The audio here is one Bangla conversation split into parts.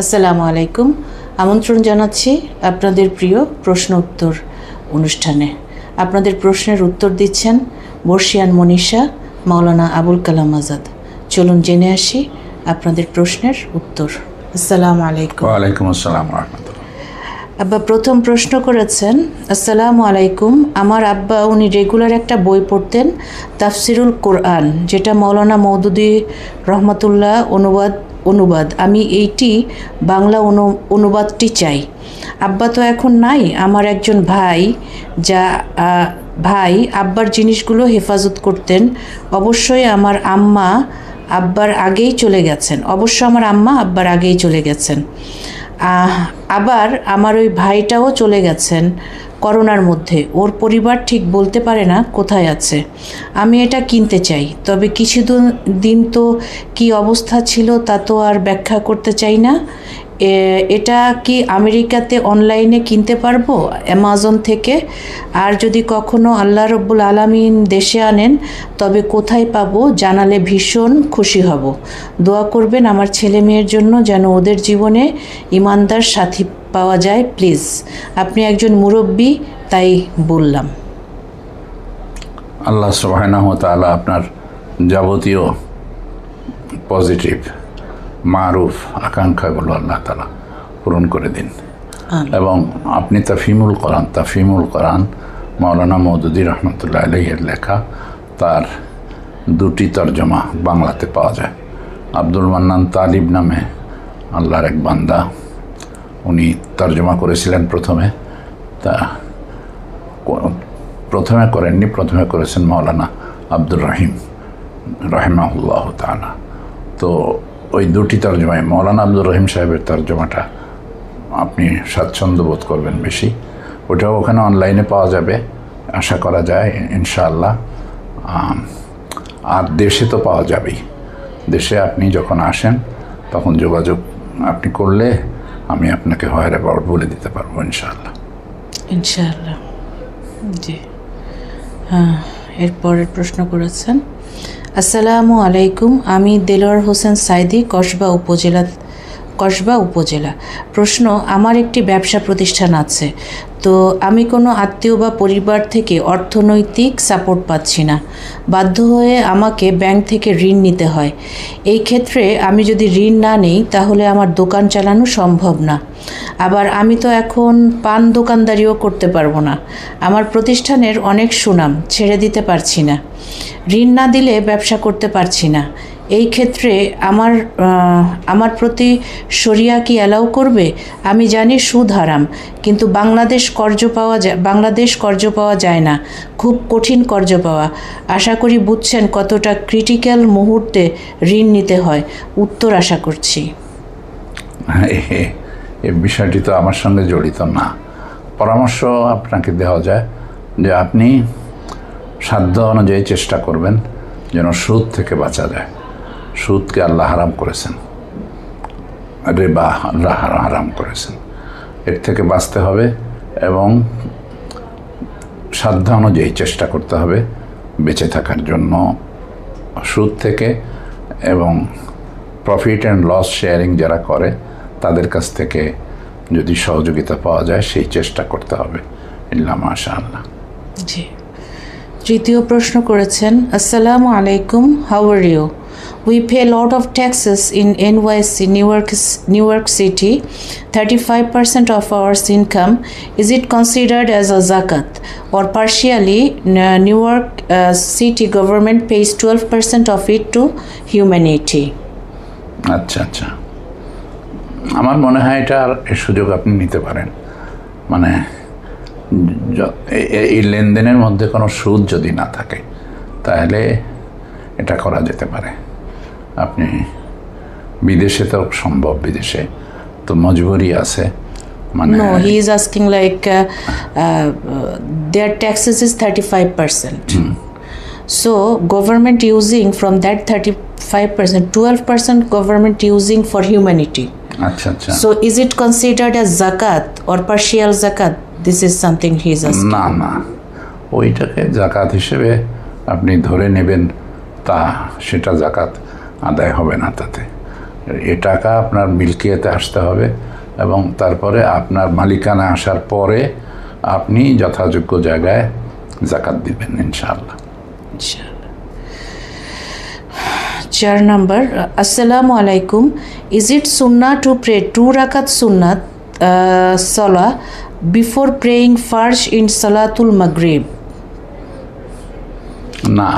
আসসালামু আলাইকুম। আমন্ত্রণ জানাচ্ছি আপনাদের প্রিয় প্রশ্ন উত্তর অনুষ্ঠানে। আপনাদের প্রশ্নের উত্তর দিচ্ছেন বর্ষিয়ান মনীষা মাওলানা আবুল কালাম আজাদ। চলুন জেনে আসি আপনাদের প্রশ্নের উত্তর। আসসালামু আলাইকুম। ওয়ালাইকুম আসসালাম আব্বা প্রথম প্রশ্ন করেছেন আসসালামু আলাইকুম আমার আব্বা উনি রেগুলার একটা বই পড়তেন তাফসিরুল কোরআন যেটা মৌলানা মৌদুদি রহমতুল্লাহ অনুবাদ অনুবাদ। আমি এইটি বাংলা অনু, অনুবাদটি চাই। আব্বা তো এখন নাই, আমার একজন ভাই, যা ভাই আব্বার জিনিসগুলো হেফাজত করতেন। অবশ্যই আমার আম্মা আব্বার আগেই চলে গেছেন। অবশ্য আমার আম্মা আব্বার আগেই চলে গেছেন। আবার আমার ওই ভাইটাও চলে গেছেন। করোনার মধ্যে। ওর পরিবার ঠিক বলতে পারে না কোথায় আছে। আমি এটা কিনতে চাই। তবে কিছু দিন- তো কি অবস্থা ছিল তা তো আর ব্যাখ্যা করতে চাই না। এটা কি আমেরিকাতে অনলাইনে কিনতে পারব? অ্যামাজন থেকে? আর যদি কখনো আল্লাহ রব্বুল আলামিন দেশে আনেন, তবে কোথায় পাবো জানালে ভীষণ খুশি হব। দোয়া করবেন আমার ছেলে মেয়ের জন্য যেন ওদের জীবনে ইমানদার সাথী পাওয়া যায় প্লিজ আপনি একজন মুরব্বী তাই বললাম। আল্লাহ সুবাহানাহ তাআলা আপনার যাবতীয় পজিটিভ মারুফ আকাঙ্ক্ষাগুলো আল্লাহ তালা পূরণ করে দিন। এবং আপনি তাফিমুল কোরআন তাফিমুল কোরআন মাওলানা মৌদুদি রহমতুল্লাহ আলহের লেখা তার দুটি তর্জমা বাংলাতে পাওয়া যায়। আব্দুল মান্নান তালিব নামে আল্লাহর এক বান্দা। উনি তর্জমা করেছিলেন প্রথমে। তা প্রথমে করেননি, প্রথমে করেছেন মাওলানা আব্দুর রহিম, রহেমাহুল্লাহ তালা তো ওই দুটি তর্জমায় মৌলানা আব্দুর রহিম সাহেবের তর্জমাটা আপনি স্বাচ্ছন্দ্য বোধ করবেন বেশি। ওটাও ওখানে অনলাইনে পাওয়া যাবে, আশা করা যায়, ইনশাআল্লাহ। আর দেশে তো পাওয়া যাবেই। দেশে আপনি যখন আসেন, তখন যোগাযোগ আপনি করলে আমি আপনাকে হোয়ার অ্যাবাউট বলে দিতে পারব, ইনশাআল্লাহ। ইনশাআল্লাহ। জি। হ্যাঁ এরপরের প্রশ্ন করেছেন, আসসালামু আলাইকুম, আমি দেলোয়ার হোসেন সাইদি, কসবা উপজেলা কসবা উপজেলা। প্রশ্ন, আমার একটি ব্যবসা প্রতিষ্ঠান আছে, তো আমি কোনো আত্মীয় বা পরিবার থেকে অর্থনৈতিক সাপোর্ট পাচ্ছি না। বাধ্য হয়ে আমাকে ব্যাংক থেকে ঋণ নিতে হয়। এই ক্ষেত্রে আমি যদি ঋণ না নেই, তাহলে আমার দোকান চালানো সম্ভব না। আবার আমি তো এখন পান দোকানদারিও করতে পারব না। আমার প্রতিষ্ঠানের অনেক সুনাম ছেড়ে দিতে পারছি না। ঋণ না দিলে ব্যবসা করতে পারছি না। এই ক্ষেত্রে আমার আমার প্রতি শরিয়া কি অ্যালাউ করবে? আমি জানি সুদ হারাম কিন্তু বাংলাদেশ কর্য পাওয়া যায় বাংলাদেশ কর্য পাওয়া যায় না। খুব কঠিন কর্জ পাওয়া। আশা করি বুঝছেন কতটা ক্রিটিক্যাল মুহূর্তে ঋণ নিতে হয়। উত্তর আশা করছি। হ্যাঁ, এ বিষয়টি তো আমার সঙ্গে জড়িত না। পরামর্শ আপনাকে দেওয়া যায় যে আপনি সাধ্য অনুযায়ী চেষ্টা করবেন যেন সুদ থেকে বাঁচা যায়। সুদকে আল্লাহ হারাম করেছেন। রেবা আল্লাহ হারা- হারাম করেছেন। এর থেকে বাঁচতে হবে এবং সাধ্য অনুযায়ী চেষ্টা করতে হবে বেঁচে থাকার জন্য। সুদ থেকে এবং প্রফিট অ্যান্ড লস শেয়ারিং যারা করে, তাদের কাছ থেকে যদি সহযোগিতা পাওয়া যায়, সেই চেষ্টা করতে হবে। ইল্লা মাশা আল্লাহ জি। তৃতীয় প্রশ্ন করেছেন, আসসালামু আলাইকুম how are you we pay lot of taxes in NYC New York New York city thirty five percent of ours income is it considered as a zakat or partially N- Newark uh, city government pays 12% of it to humanity. আচ্ছা আচ্ছা। আমার মনে হয় এটা আর সুযোগ আপনি নিতে পারেন। মানে এই লেনদেনের মধ্যে কোনো সুদ যদি না থাকে তাহলে এটা করা যেতে পারে। আপনি বিদেশে তো সম্ভব বিদেশে তো মজবুরি আছে মানে No, he is asking like uh, uh, their taxes is 35%. So government using from that 35%, 12% government using for humanity. আচ্ছা আচ্ছা So is it considered as zakat or partial zakat? This is something he is asking. না না ওইটাকে জাকাত হিসেবে আপনি ধরে নেবেন তা সেটা জাকাত আদায় হবে না তাতে। এ টাকা আপনার মিল্কিয়াতে আসতে হবে এবং তারপরে আপনার মালিকানা আসার পরে আপনি যথাযোগ্য জায়গায় জাকাত দিবেন ইনশাআল্লাহ। চার নাম্বার আসসালামু আলাইকুম। Is it sunnah to pray two rakat sunnat salah before praying first in সলাতুল মাগরিব না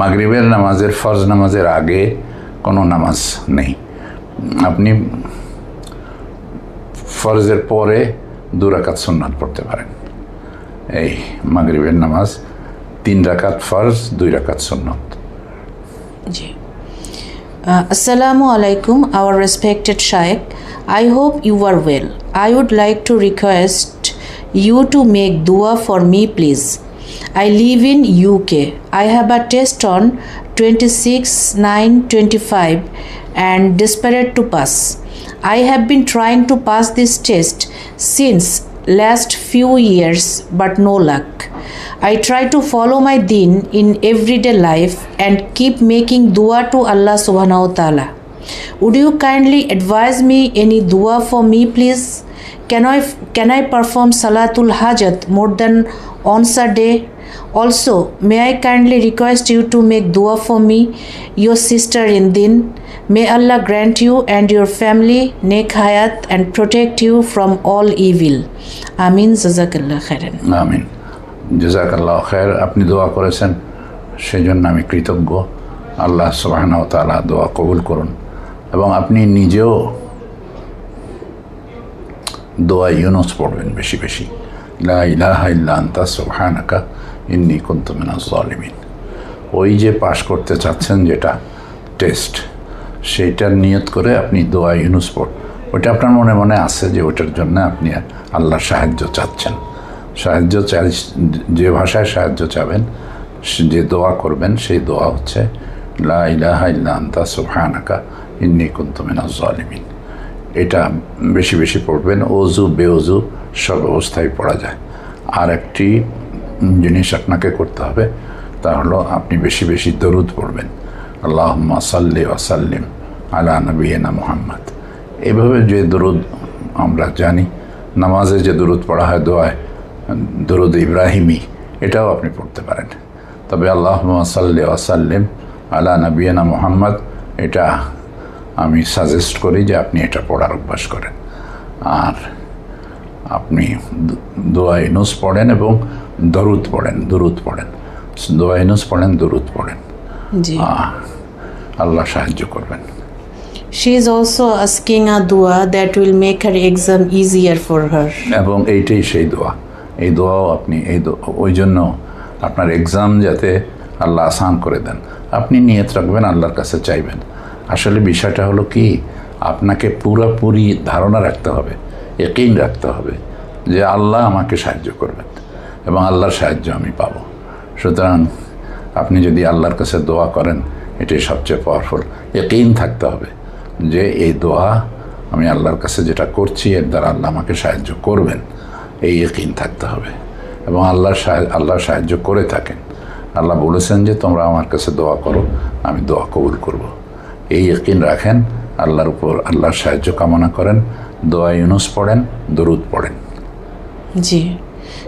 মাগরিবের নামাজের ফর্জ নামাজের আগে কোনো নামাজ নেই। আপনি ফরজের পরে দু রাকাত সন্ন্যাত পড়তে পারেন। এই মাগরিবের নামাজ তিন রাকাত ফরজ, দুই রাকাত সন্ন্যাত জি। আসসালামু আলাইকুম our respected sheikh I hope you are well I would like to request you to make dua for me please I live in UK. I have a test on 26 9 25 and desperate to pass. I have been trying to pass this test since last few years but no luck. I try to follow my deen in everyday life and keep making dua to Allah subhanahu wa ta'ala. Would you kindly advise me any dua for me please? Can I can I perform Salatul Hajat more than once a day? Also, may I kindly request you to make dua for me, your sister in din. May Allah grant you and your family nek hayat and protect you from all evil. Amin. Jazakallah khairan. আমিন জাজাকাল্লাহ খের আপনি দোয়া করেছেন সেই জন্য আমি কৃতজ্ঞ আল্লাহ সুবাহন তালা দোয়া কবুল করুন এবং আপনি নিজেও দোয়া ইউনুস পড়বেন বেশি বেশি। লা ইলাহা ইন্নী কুনতু ওই যে পাশ করতে চাচ্ছেন যেটা টেস্ট সেইটার নিয়ত করে আপনি দোয়া ইউনুস পড়। ওইটা আপনার মনে মনে আছে যে ওইটার জন্য আপনি আল্লাহর সাহায্য চাচ্ছেন। সাহায্য চাই যে ভাষায় সাহায্য চাবেন যে দোয়া করবেন, সেই দোয়া হচ্ছে, লা ইলাহা ইল্লা আনতা সুবহানাকা ইন্নী কুনতু মিনাজ জালিমিন এটা বেশি বেশি পড়বেন। অজু, বেঅজু সব অবস্থায় পড়া যায়। আর একটি জিনিস আপনাকে করতে হবে, তা হলো আপনি বেশি বেশি দরুদ পড়বেন। আল্লাহ সাল্লি ওয়াসাল্লিম আলা নবীনা মুহাম্মদ। এভাবে যে দরুদ আমরা জানি, নামাজে যে দরুদ পড়া হয়, দোয়ায়, দরুদ ইব্রাহিমি, এটাও আপনি পড়তে পারেন। তবে আল্লাহ সাল্লি ওয়াসাল্লিম আলা নবীনা মুহাম্মদ, এটা আমি সাজেস্ট করি যে আপনি এটা পড়ার অভ্যাস করেন। আর আপনি দ- দোয়া ইনুস পড়েন এবং দরুদ পড়েন দুরুদ পড়েন। দোয়া ইনুস পড়েন দুরুদ পড়েন। আল্লাহ সাহায্য করবেন। She is also asking a dua that will make her exam easier for her. এবং এইটাই সেই দোয়া। এই দোয়াও আপনি এই ওই জন্য আপনার এক্সাম যাতে আল্লাহ আসান করে দেন। আপনি নিয়ত রাখবেন আল্লাহর কাছে চাইবেন। আসলে বিষয়টা হলো কি, আপনাকে পুরোপুরি ধারণা রাখতে হবে একেই রাখতে হবে যে আল্লাহ আমাকে সাহায্য করবেন এবং আল্লাহর সাহায্য আমি পাবো। সুতরাং আপনি যদি আল্লাহর কাছে দোয়া করেন, এটাই সবচেয়ে পাওয়ারফুল একেইন থাকতে হবে যে এই দোয়া আমি আল্লাহর কাছে যেটা করছি, এর দ্বারা আল্লাহ আমাকে সাহায্য করবেন, এই একিন থাকতে হবে। এবং আল্লাহর সাহায্য আল্লাহর সাহায্য করে থাকেন। আল্লাহ বলেছেন যে তোমরা আমার কাছে দোয়া করো, আমি দোয়া কবুল করব। এই একিন রাখেন আল্লাহর উপর আল্লাহর সাহায্য কামনা করেন দোয়া ইউনুস পড়েন দরুদ পড়েন Ji.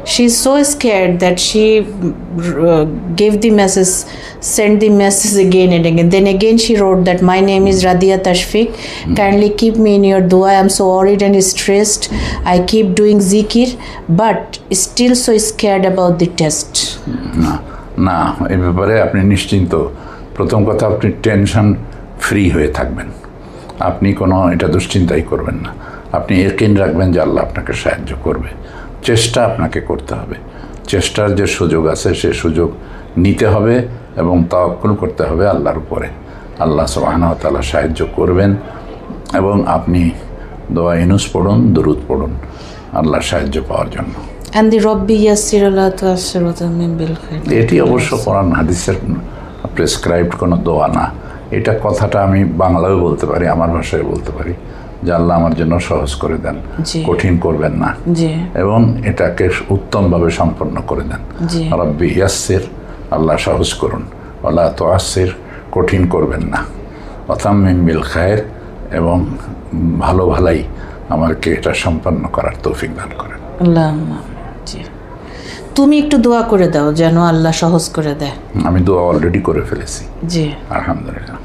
She's so scared that she uh, gave the message, sent the message again and again. Then again she wrote that my name is Radia Tashfik. Kindly keep me in your dua. I'm so worried and stressed. I keep doing zikir, but still so scared about the test. না না এ ব্যাপারে আপনি নিশ্চিন্ত প্রথম কথা আপনি টেনশন ফ্রি হয়ে থাকবেন। আপনি কোনো এটা দুশ্চিন্তাই করবেন না। আপনি একিন রাখবেন যে আল্লাহ আপনাকে সাহায্য করবে। চেষ্টা আপনাকে করতে হবে। চেষ্টার যে সুযোগ আছে সে সুযোগ নিতে হবে এবং তাওয়াক্কুল করতে হবে আল্লাহর উপরে। আল্লাহ তাআলা সাহায্য করবেন এবং আপনি দোয়া ইনুস পড়ুন দরুদ পড়ুন আল্লাহর সাহায্য পাওয়ার জন্য. এটি অবশ্য কোরআন হাদিসের প্রেসক্রাইবড কোনো দোয়া না। এটা কথাটা আমি বাংলায় বলতে পারি আমার ভাষায় বলতে পারি। যে আল্লাহ আমার জন্য সহজ করে দেন। কঠিন করবেন না। এবং এটাকে উত্তমভাবে সম্পন্ন করে দেন। রব্বি ইয়াসির আল্লাহ সহজ করুন। আল্লাহ তো আসির কঠিন করবেন না। অতাম্মিম বিল খায়ের এবং ভালো ভালাই আমাকে এটা সম্পন্ন করার তৌফিক দান করেন। আল্লাহ জি। তুমি একটু দোয়া করে দাও যেন আল্লাহ সহজ করে দেয়। আমি দোয়া অলরেডি করে ফেলেছি। জি। আলহামদুলিল্লাহ।